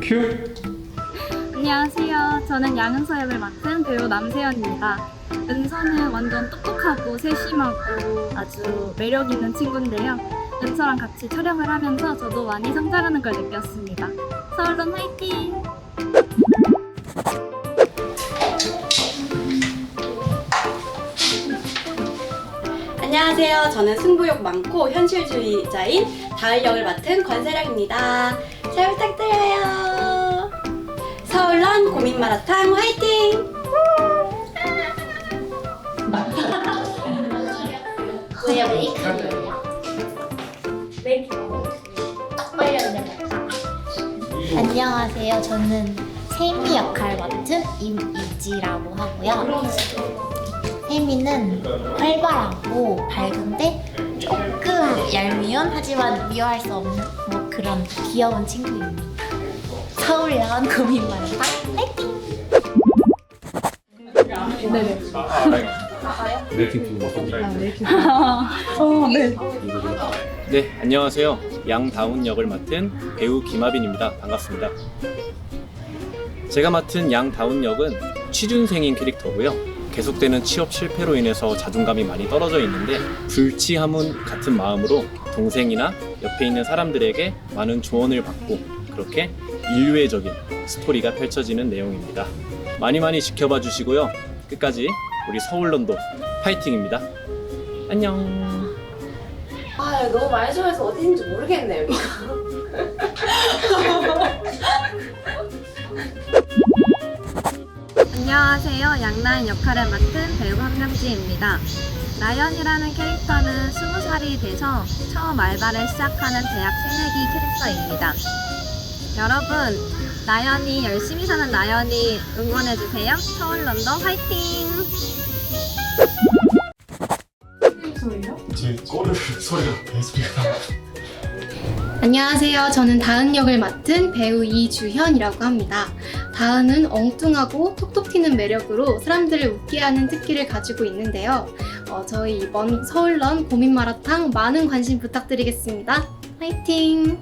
큐 안녕하세요. 저는 양은서 역을 맡은 배우 남세연입니다. 은서는 완전 똑똑하고 세심하고 아주 매력 있는 친구인데요. 은서랑 같이 촬영을 하면서 저도 많이 성장하는 걸 느꼈습니다. 서울론 화이팅! 안녕하세요. 저는 승부욕 많고 현실주의자인 다을 역을 맡은 권세령입니다. 잘 부탁드려요. 서울런 고민 마라탕 화이팅! 메이크업 안녕하세요. 저는 세미 역할 맡은 임이지라고 하고요. 세미는 활발하고 밝은데 조금 얄미운 하지만 미워할 수 없는 뭐 그런 귀여운 친구입니다. 서울 야간 고민 많다. 파이팅! 네, 안녕하세요. 양다운 역을 맡은 배우 김하빈입니다. 반갑습니다. 제가 맡은 양다운 역은 취준생인 캐릭터고요. 계속되는 취업 실패로 인해서 자존감이 많이 떨어져 있는데 불치하문 같은 마음으로 동생이나 옆에 있는 사람들에게 많은 조언을 받고 그렇게 인류애적인 스토리가 펼쳐지는 내용입니다. 많이 많이 지켜봐 주시고요. 끝까지 우리 서울론도 파이팅입니다. 안녕. 아 너무 많이 좋아해서 어디 있는지 모르겠네 여 안녕하세요. 양나인 역할을 맡은 배우 황명지입니다. 나연이라는 캐릭터는 20살이 돼서 처음 알바를 시작하는 대학 새내기 캐릭터입니다. 여러분, 나연이 열심히 사는 나연이 응원해주세요. 서울런더 화이팅! 제 꼬르르 소리가 배소리가 안녕하세요. 저는 다은 역을 맡은 배우 이주현이라고 합니다. 다은은 엉뚱하고 톡톡 튀는 매력으로 사람들을 웃게 하는 특기를 가지고 있는데요. 어, 저희 이번 서울런 고민 마라탕 많은 관심 부탁드리겠습니다. 화이팅!